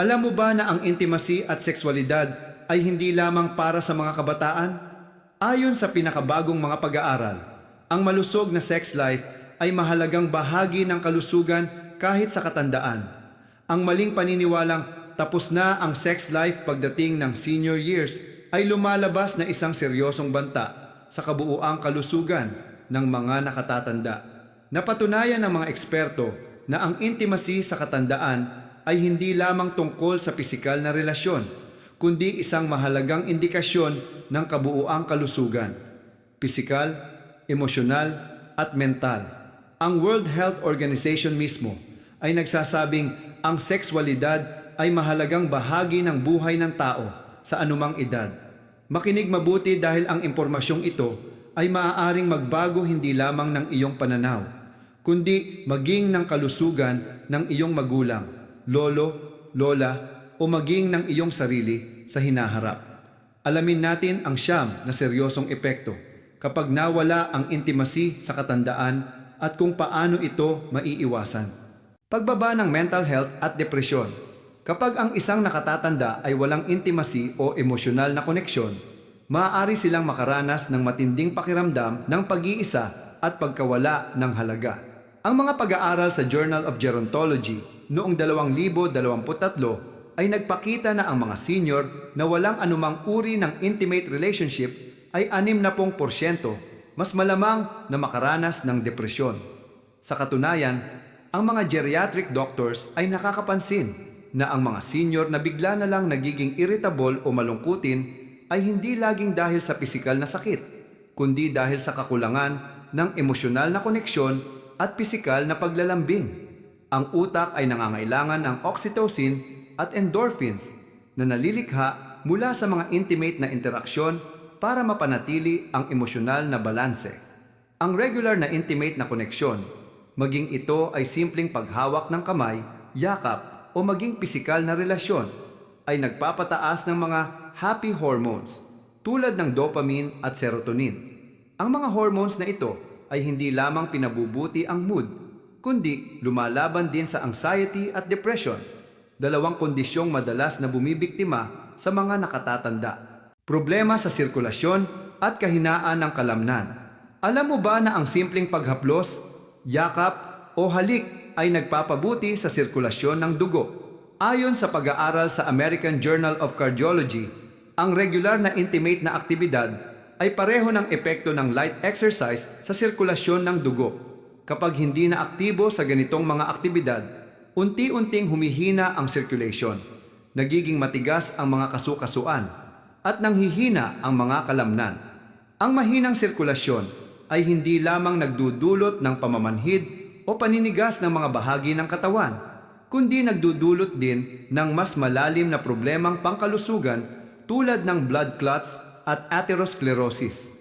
Alam mo ba na ang intimacy at sexualidad ay hindi lamang para sa mga kabataan? Ayon sa pinakabagong mga pag-aaral, ang malusog na sex life ay mahalagang bahagi ng kalusugan kahit sa katandaan. Ang maling paniniwalang tapos na ang sex life pagdating ng senior years ay lumalabas na isang seryosong banta sa kabuuang kalusugan ng mga nakatatanda. Napatunayan ng mga eksperto na ang intimacy sa katandaan ay hindi lamang tungkol sa pisikal na relasyon, kundi isang mahalagang indikasyon ng kabuuang kalusugan, pisikal, emosyonal, at mental. Ang World Health Organization mismo ay nagsasabing ang sexualidad ay mahalagang bahagi ng buhay ng tao sa anumang edad. Makinig mabuti dahil ang impormasyong ito ay maaaring magbago hindi lamang ng iyong pananaw, kundi maging ng kalusugan ng iyong magulang, lolo, lola, o maging ng iyong sarili sa hinaharap. Alamin natin ang siyam na seryosong epekto kapag nawala ang intimacy sa katandaan at kung paano ito maiiwasan. Pagbaba ng mental health at depresyon. Kapag ang isang nakatatanda ay walang intimacy o emosyonal na koneksyon, maaari silang makaranas ng matinding pakiramdam ng pag-iisa at pagkawala ng halaga. Ang mga pag-aaral sa Journal of Gerontology noong 2023 ay nagpakita na ang mga senior na walang anumang uri ng intimate relationship ay 60% mas malamang na makaranas ng depresyon. Sa katunayan, ang mga geriatric doctors ay nakakapansin na ang mga senior na bigla na lang nagiging irritable o malungkutin ay hindi laging dahil sa pisikal na sakit, kundi dahil sa kakulangan ng emosyonal na koneksyon at pisikal na paglalambing. Ang utak ay nangangailangan ng oxytocin at endorphins na nalilikha mula sa mga intimate na interaksyon para mapanatili ang emosyonal na balanse. Ang regular na intimate na koneksyon, maging ito ay simpleng paghawak ng kamay, yakap o maging pisikal na relasyon, ay nagpapataas ng mga happy hormones tulad ng dopamine at serotonin. Ang mga hormones na ito ay hindi lamang pinabubuti ang mood, kundi lumalaban din sa anxiety at depression, dalawang kondisyong madalas na bumibiktima sa mga nakatatanda. Problema sa sirkulasyon at kahinaan ng kalamnan. Alam mo ba na ang simpleng paghaplos, yakap o halik ay nagpapabuti sa sirkulasyon ng dugo? Ayon sa pag-aaral sa American Journal of Cardiology, ang regular na intimate na aktibidad ay pareho ng epekto ng light exercise sa sirkulasyon ng dugo. Kapag hindi na aktibo sa ganitong mga aktibidad, unti-unting humihina ang circulation, nagiging matigas ang mga kasukasuan, at nanghihina ang mga kalamnan. Ang mahinang sirkulasyon ay hindi lamang nagdudulot ng pamamanhid o paninigas ng mga bahagi ng katawan, kundi nagdudulot din ng mas malalim na problemang pangkalusugan tulad ng blood clots at atherosclerosis.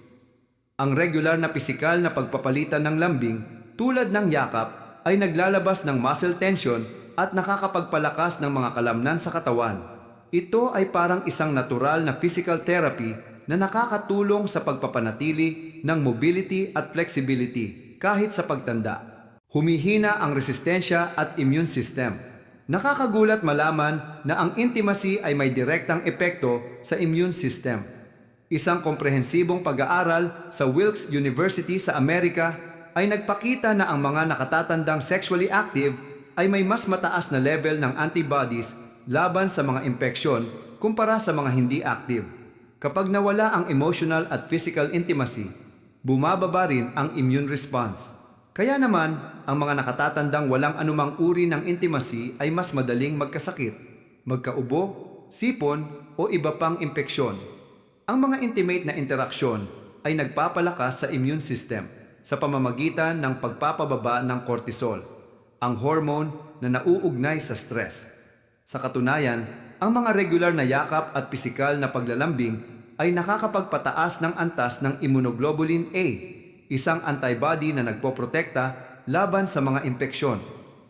Ang regular na pisikal na pagpapalitan ng lambing tulad ng yakap ay naglalabas ng muscle tension at nakakapagpalakas ng mga kalamnan sa katawan. Ito ay parang isang natural na physical therapy na nakakatulong sa pagpapanatili ng mobility at flexibility kahit sa pagtanda. Humihina ang resistensya at immune system. Nakakagulat malaman na ang intimacy ay may direktang epekto sa immune system. Isang komprehensibong pag-aaral sa Wilkes University sa Amerika ay nagpakita na ang mga nakatatandang sexually active ay may mas mataas na level ng antibodies laban sa mga impeksyon kumpara sa mga hindi active. Kapag nawala ang emotional at physical intimacy, bumababa rin ang immune response. Kaya naman, ang mga nakatatandang walang anumang uri ng intimacy ay mas madaling magkasakit, magkaubo, sipon o iba pang impeksyon. Ang mga intimate na interaksyon ay nagpapalakas sa immune system sa pamamagitan ng pagpapababa ng cortisol, ang hormone na nauugnay sa stress. Sa katunayan, ang mga regular na yakap at pisikal na paglalambing ay nakakapagpataas ng antas ng immunoglobulin A, isang antibody na nagpoprotekta laban sa mga impeksyon.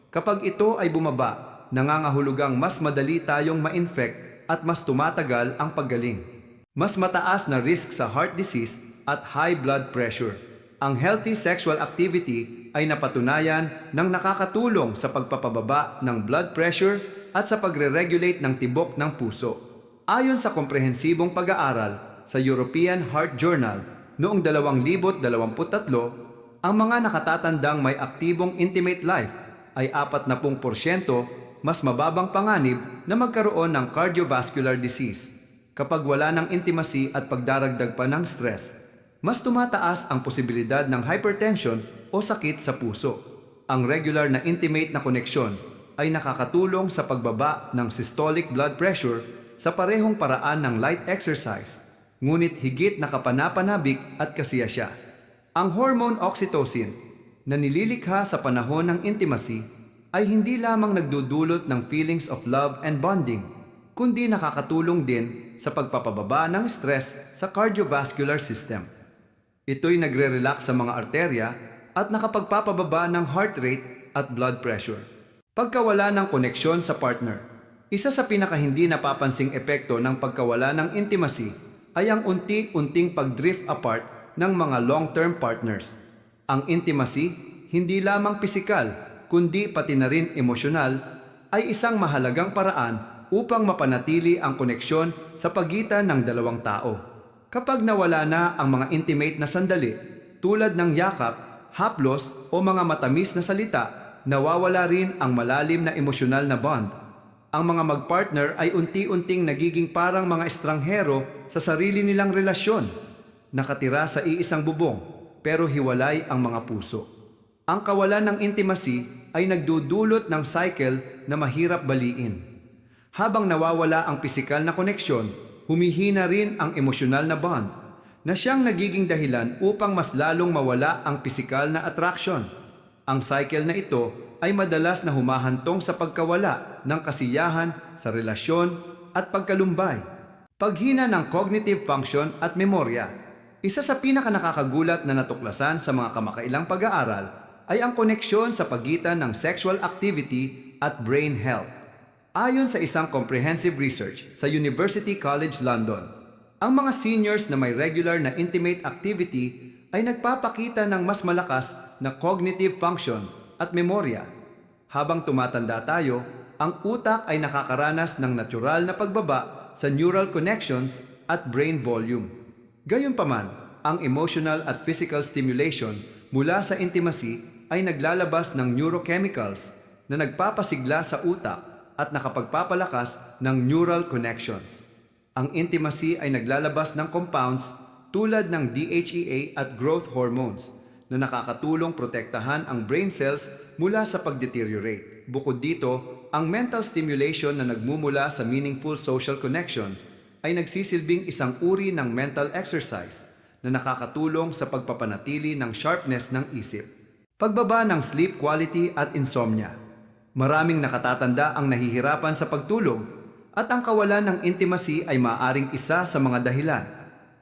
Kapag ito ay bumaba, nangangahulugang mas madali tayong ma-infect at mas tumatagal ang paggaling. Mas mataas na risk sa heart disease at high blood pressure. Ang healthy sexual activity ay napatunayan ng nakakatulong sa pagpapababa ng blood pressure at sa pagre-regulate ng tibok ng puso. Ayon sa komprehensibong pag-aaral sa European Heart Journal noong 2023, ang mga nakatatandang may aktibong intimate life ay 40% mas mababang panganib na magkaroon ng cardiovascular disease. Kapag wala ng intimacy at pagdaragdag pa ng stress, mas tumataas ang posibilidad ng hypertension o sakit sa puso. Ang regular na intimate na koneksyon ay nakakatulong sa pagbaba ng systolic blood pressure sa parehong paraan ng light exercise, ngunit higit na kapanapanabik at kasiyasya. Ang hormone oxytocin na nililikha sa panahon ng intimacy ay hindi lamang nagdudulot ng feelings of love and bonding, kundi nakakatulong din sa pagpapababa ng stress sa cardiovascular system. Ito'y nagre-relax sa mga arterya at nakapagpapababa ng heart rate at blood pressure. Pagkawala ng koneksyon sa partner, isa sa pinaka hindi napapansing epekto ng pagkawala ng intimacy ay ang unti-unting pag-drift apart ng mga long-term partners. Ang intimacy, hindi lamang pisikal, kundi pati na rin emosyonal, ay isang mahalagang paraan upang mapanatili ang koneksyon sa pagitan ng dalawang tao. Kapag nawala na ang mga intimate na sandali, tulad ng yakap, haplos o mga matamis na salita, nawawala rin ang malalim na emosyonal na bond. Ang mga magpartner ay unti-unting nagiging parang mga estranghero sa sarili nilang relasyon, nakatira sa iisang bubong, pero hiwalay ang mga puso. Ang kawalan ng intimacy ay nagdudulot ng cycle na mahirap baliin. Habang nawawala ang pisikal na koneksyon, humihina rin ang emosyonal na bond na siyang nagiging dahilan upang mas lalong mawala ang pisikal na attraction. Ang cycle na ito ay madalas na humahantong sa pagkawala ng kasiyahan sa relasyon at pagkalumbay. Paghina ng cognitive function at memorya. Isa sa pinaka nakakagulat na natuklasan sa mga kamakailang pag-aaral ay ang koneksyon sa pagitan ng sexual activity at brain health. Ayon sa isang comprehensive research sa University College London, ang mga seniors na may regular na intimate activity ay nagpapakita ng mas malakas na cognitive function at memorya. Habang tumatanda tayo, ang utak ay nakakaranas ng natural na pagbaba sa neural connections at brain volume. Gayunpaman, ang emotional at physical stimulation mula sa intimacy ay naglalabas ng neurochemicals na nagpapasigla sa utak at nakapagpapalakas ng neural connections. Ang intimacy ay naglalabas ng compounds tulad ng DHEA at growth hormones na nakakatulong protektahan ang brain cells mula sa pagdeteriorate. Bukod dito, ang mental stimulation na nagmumula sa meaningful social connection ay nagsisilbing isang uri ng mental exercise na nakakatulong sa pagpapanatili ng sharpness ng isip. Pagbaba ng sleep quality at insomnia. Maraming nakatatanda ang nahihirapan sa pagtulog at ang kawalan ng intimacy ay maaring isa sa mga dahilan.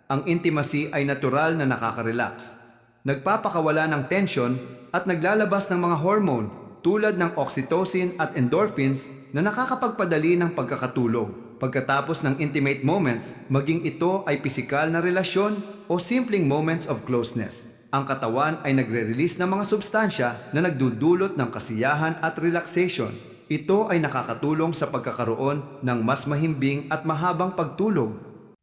Ang intimacy ay natural na nakaka-relax. Nagpapakawala ng tension at naglalabas ng mga hormone tulad ng oxytocin at endorphins na nakakapagpadali ng pagkakatulog. Pagkatapos ng intimate moments, maging ito ay pisikal na relasyon o simpleng moments of closeness ang katawan ay nagre-release ng mga substansya na nagdudulot ng kasiyahan at relaxation. Ito ay nakakatulong sa pagkakaroon ng mas mahimbing at mahabang pagtulog.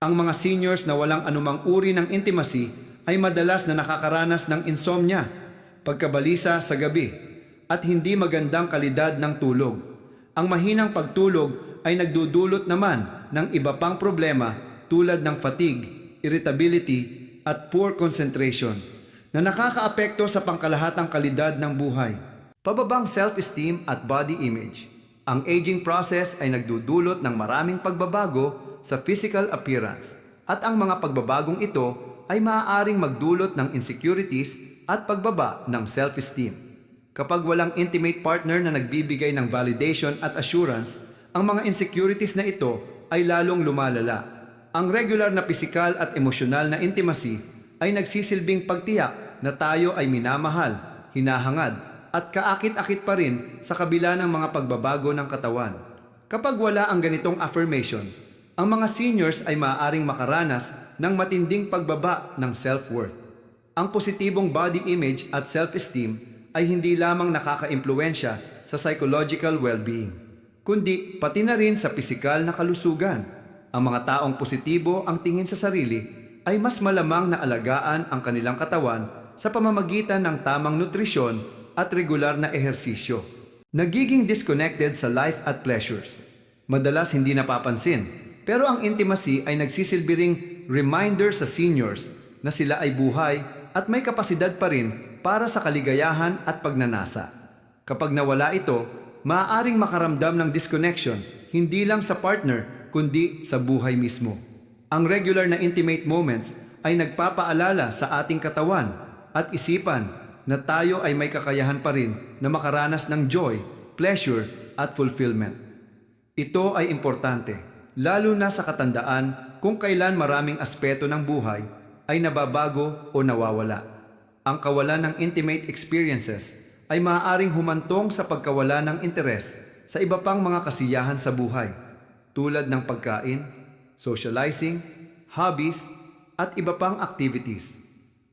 Ang mga seniors na walang anumang uri ng intimacy ay madalas na nakakaranas ng insomnia, pagkabalisa sa gabi, at hindi magandang kalidad ng tulog. Ang mahinang pagtulog ay nagdudulot naman ng iba pang problema tulad ng fatigue, irritability, at poor concentration na nakakaapekto sa pangkalahatang kalidad ng buhay. Pababang self-esteem at body image. Ang aging process ay nagdudulot ng maraming pagbabago sa physical appearance at ang mga pagbabagong ito ay maaaring magdulot ng insecurities at pagbaba ng self-esteem. Kapag walang intimate partner na nagbibigay ng validation at assurance, ang mga insecurities na ito ay lalong lumalala. Ang regular na pisikal at emosyonal na intimacy ay nagsisilbing pagtiyak na tayo ay minamahal, hinahangad, at kaakit-akit pa rin sa kabila ng mga pagbabago ng katawan. Kapag wala ang ganitong affirmation, ang mga seniors ay maaaring makaranas ng matinding pagbaba ng self-worth. Ang positibong body image at self-esteem ay hindi lamang nakaka-impluensya sa psychological well-being, kundi pati na rin sa pisikal na kalusugan. Ang mga taong positibo ang tingin sa sarili ay mas malamang na alagaan ang kanilang katawan sa pamamagitan ng tamang nutrisyon at regular na ehersisyo. Nagiging disconnected sa life at pleasures. Madalas hindi napapansin, pero ang intimacy ay nagsisilbiring reminder sa seniors na sila ay buhay at may kapasidad pa rin para sa kaligayahan at pagnanasa. Kapag nawala ito, maaaring makaramdam ng disconnection hindi lang sa partner kundi sa buhay mismo. Ang regular na intimate moments ay nagpapaalala sa ating katawan at isipan na tayo ay may kakayahan pa rin na makaranas ng joy, pleasure at fulfillment. Ito ay importante, lalo na sa katandaan kung kailan maraming aspeto ng buhay ay nababago o nawawala. Ang kawalan ng intimate experiences ay maaaring humantong sa pagkawala ng interes sa iba pang mga kasiyahan sa buhay, tulad ng pagkain, socializing, hobbies, at iba pang activities.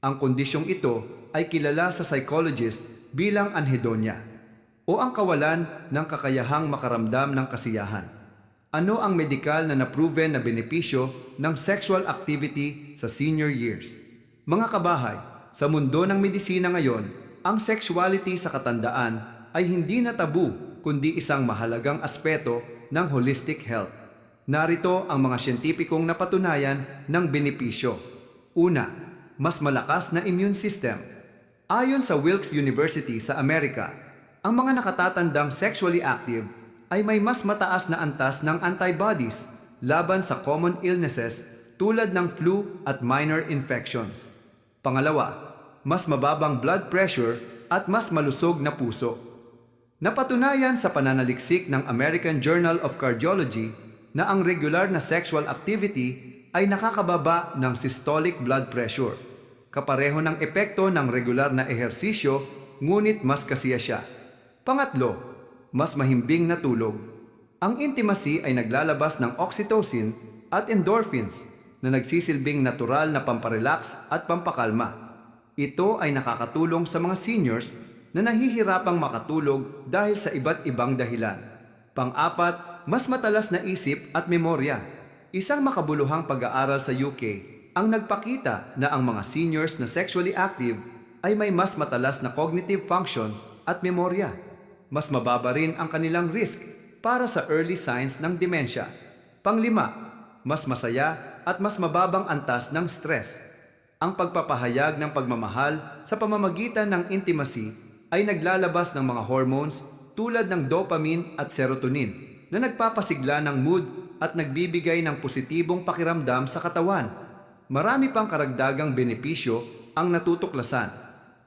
Ang kondisyong ito ay kilala sa psychologist bilang anhedonia o ang kawalan ng kakayahang makaramdam ng kasiyahan. Ano ang medikal na naproven na benepisyo ng sexual activity sa senior years? Mga kabahay, sa mundo ng medisina ngayon, ang sexuality sa katandaan ay hindi na tabu kundi isang mahalagang aspeto ng holistic health. Narito ang mga siyentipikong napatunayan ng benepisyo. Una, mas malakas na immune system. Ayon sa Wilkes University sa Amerika, ang mga nakatatandang sexually active ay may mas mataas na antas ng antibodies laban sa common illnesses tulad ng flu at minor infections. Pangalawa, mas mababang blood pressure at mas malusog na puso. Napatunayan sa pananaliksik ng American Journal of Cardiology na ang regular na sexual activity ay nakakababa ng systolic blood pressure. Kapareho ng epekto ng regular na ehersisyo, ngunit mas kasiya siya. Pangatlo, mas mahimbing na tulog. Ang intimacy ay naglalabas ng oxytocin at endorphins na nagsisilbing natural na pamparelax at pampakalma. Ito ay nakakatulong sa mga seniors na nahihirapang makatulog dahil sa iba't ibang dahilan. Pang-apat, mas matalas na isip at memorya. Isang makabuluhang pag-aaral sa UK ang nagpakita na ang mga seniors na sexually active ay may mas matalas na cognitive function at memorya. Mas mababa rin ang kanilang risk para sa early signs ng demensya. Panglima, mas masaya at mas mababang antas ng stress. Ang pagpapahayag ng pagmamahal sa pamamagitan ng intimacy ay naglalabas ng mga hormones tulad ng dopamine at serotonin na nagpapasigla ng mood at nagbibigay ng positibong pakiramdam sa katawan. Marami pang karagdagang benepisyo ang natutuklasan,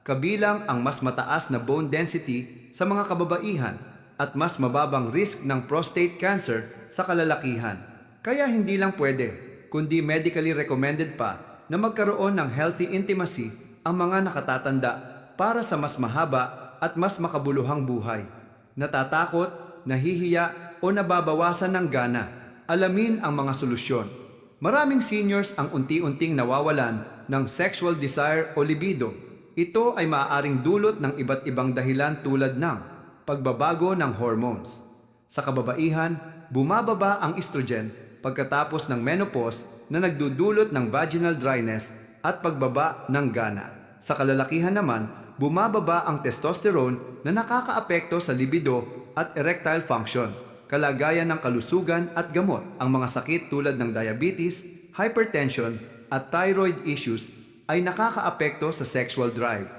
kabilang ang mas mataas na bone density sa mga kababaihan at mas mababang risk ng prostate cancer sa kalalakihan. Kaya hindi lang pwede, kundi medically recommended pa na magkaroon ng healthy intimacy ang mga nakatatanda para sa mas mahaba at mas makabuluhang buhay. Natatakot, nahihiya o nababawasan ng gana, alamin ang mga solusyon. Maraming seniors ang unti-unting nawawalan ng sexual desire o libido. Ito ay maaaring dulot ng iba't ibang dahilan tulad ng pagbabago ng hormones. Sa kababaihan, bumababa ang estrogen pagkatapos ng menopause na nagdudulot ng vaginal dryness at pagbaba ng gana. Sa kalalakihan naman, bumababa ang testosterone na nakakaapekto sa libido at erectile function, kalagayan ng kalusugan at gamot. Ang mga sakit tulad ng diabetes, hypertension at thyroid issues ay nakakaapekto sa sexual drive.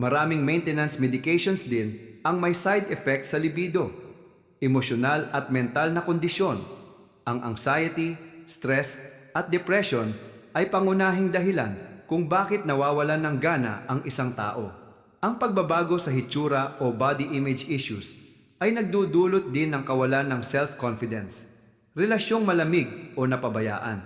Maraming maintenance medications din ang may side effect sa libido, emosyonal at mental na kondisyon. Ang anxiety, stress at depression ay pangunahing dahilan kung bakit nawawalan ng gana ang isang tao. Ang pagbabago sa hitsura o body image issues ay nagdudulot din ng kawalan ng self-confidence, relasyong malamig o napabayaan.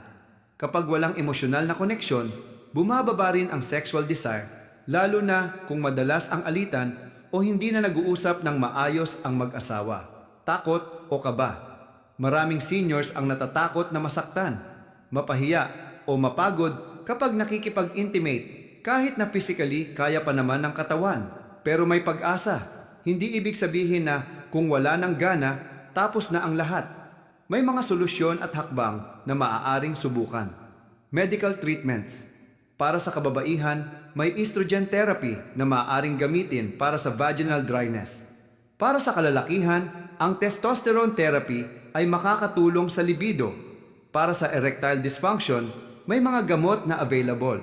Kapag walang emosyonal na koneksyon, bumababa rin ang sexual desire, lalo na kung madalas ang alitan o hindi na nag-uusap ng maayos ang mag-asawa. Takot o kaba. Maraming seniors ang natatakot na masaktan, mapahiya o mapagod kapag nakikipag-intimate kahit na physically kaya pa naman ng katawan. Pero may pag-asa. Hindi ibig sabihin na kung wala ng gana tapos na ang lahat. May mga solusyon at hakbang na maaaring subukan. Medical treatments. Para sa kababaihan, may estrogen therapy na maaaring gamitin para sa vaginal dryness. Para sa kalalakihan, ang testosterone therapy ay makakatulong sa libido. Para sa erectile dysfunction, may mga gamot na available.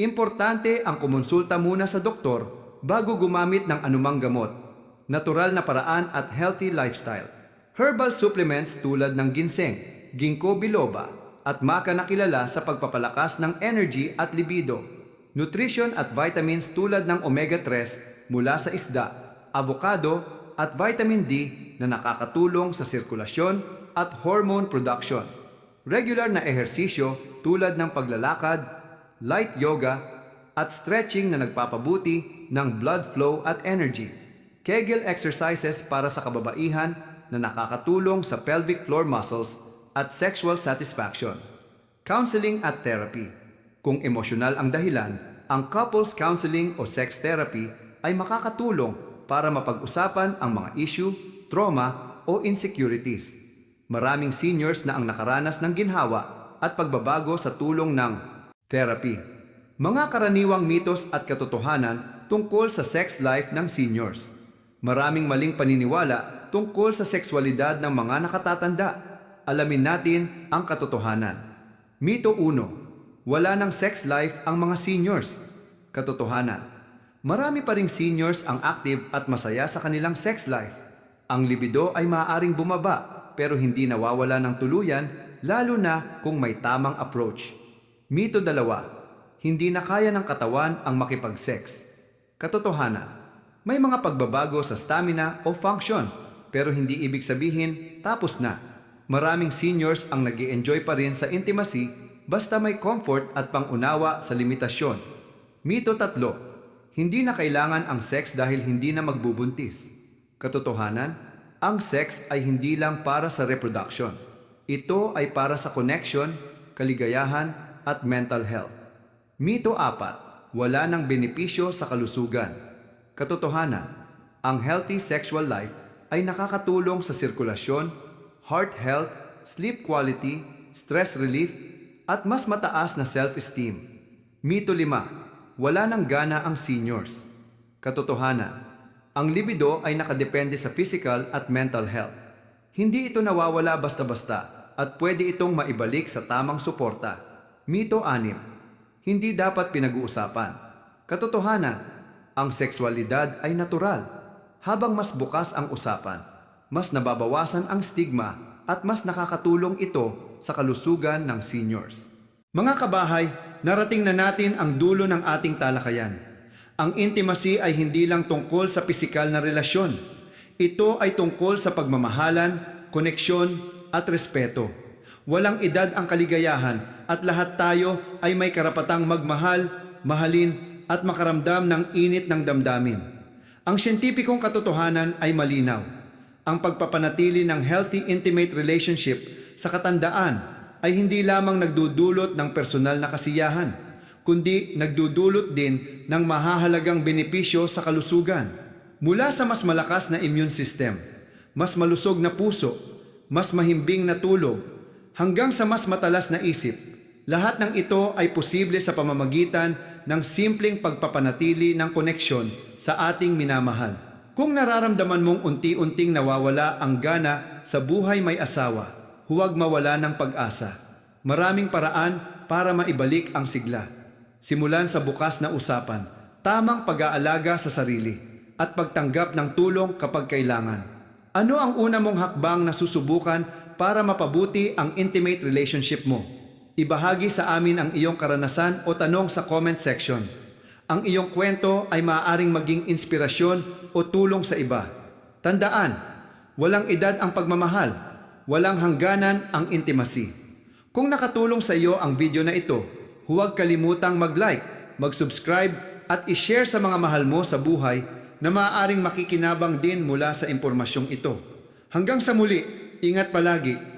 Importante ang kumonsulta muna sa doktor bago gumamit ng anumang gamot. Natural na paraan at healthy lifestyle. Herbal supplements tulad ng ginseng, ginkgo biloba, at maca na kilala sa pagpapalakas ng energy at libido. Nutrition at vitamins tulad ng omega-3 mula sa isda, avocado at vitamin D na nakakatulong sa sirkulasyon at hormone production. Regular na ehersisyo tulad ng paglalakad, light yoga, at stretching na nagpapabuti ng blood flow at energy. Kegel exercises para sa kababaihan na nakakatulong sa pelvic floor muscles at sexual satisfaction. Counseling at therapy. Kung emosyonal ang dahilan, ang couples counseling o sex therapy ay makakatulong para mapag-usapan ang mga issue, trauma o insecurities. Maraming seniors na ang nakaranas ng ginhawa at pagbabago sa tulong ng therapy. Mga karaniwang mitos at katotohanan tungkol sa sex life ng seniors. Maraming maling paniniwala tungkol sa sexualidad ng mga nakatatanda. Alamin natin ang katotohanan. Mito 1. Wala ng sex life ang mga seniors. Katotohanan. Marami pa ring seniors ang active at masaya sa kanilang sex life. Ang libido ay maaaring bumaba pero hindi nawawala ng tuluyan lalo na kung may tamang approach. Mito 2. Hindi na kaya ng katawan ang makipag-sex. Katotohanan. May mga pagbabago sa stamina o function pero hindi ibig sabihin tapos na. Maraming seniors ang nag enjoy pa rin sa intimacy basta may comfort at pangunawa sa limitasyon. Mito tatlo, hindi na kailangan ang sex dahil hindi na magbubuntis. Katotohanan, ang sex ay hindi lang para sa reproduction. Ito ay para sa connection, kaligayahan at mental health. Mito apat, wala ng benepisyo sa kalusugan. Katotohanan, ang healthy sexual life ay nakakatulong sa sirkulasyon, heart health, sleep quality, stress relief, at mas mataas na self-esteem. Mito 5. Wala ng gana ang seniors. Katotohanan. Ang libido ay nakadepende sa physical at mental health. Hindi ito nawawala basta-basta at pwede itong maibalik sa tamang suporta. Mito 6. Hindi dapat pinag-uusapan. Katotohanan. Ang sexualidad ay natural. Habang mas bukas ang usapan, mas nababawasan ang stigma at mas nakakatulong ito sa kalusugan ng seniors. Mga kabahay, narating na natin ang dulo ng ating talakayan. Ang intimacy ay hindi lang tungkol sa pisikal na relasyon. Ito ay tungkol sa pagmamahalan, koneksyon at respeto. Walang edad ang kaligayahan at lahat tayo ay may karapatang magmahal, mahalin at makaramdam ng init ng damdamin. Ang siyentipikong katotohanan ay malinaw. Ang pagpapanatili ng healthy intimate relationship sa katandaan ay hindi lamang nagdudulot ng personal na kasiyahan, kundi nagdudulot din ng mahahalagang benepisyo sa kalusugan. Mula sa mas malakas na immune system, mas malusog na puso, mas mahimbing na tulog, hanggang sa mas matalas na isip, lahat ng ito ay posible sa pamamagitan ng simpleng pagpapanatili ng koneksyon sa ating minamahal. Kung nararamdaman mong unti-unting nawawala ang gana sa buhay may asawa, huwag mawala ng pag-asa. Maraming paraan para maibalik ang sigla. Simulan sa bukas na usapan, tamang pag-aalaga sa sarili, at pagtanggap ng tulong kapag kailangan. Ano ang una mong hakbang na susubukan para mapabuti ang intimate relationship mo? Ibahagi sa amin ang iyong karanasan o tanong sa comment section. Ang iyong kwento ay maaaring maging inspirasyon o tulong sa iba. Tandaan, walang edad ang pagmamahal, walang hangganan ang intimacy. Kung nakatulong sa iyo ang video na ito, huwag kalimutang mag-like, mag-subscribe at i-share sa mga mahal mo sa buhay na maaaring makikinabang din mula sa impormasyong ito. Hanggang sa muli, ingat palagi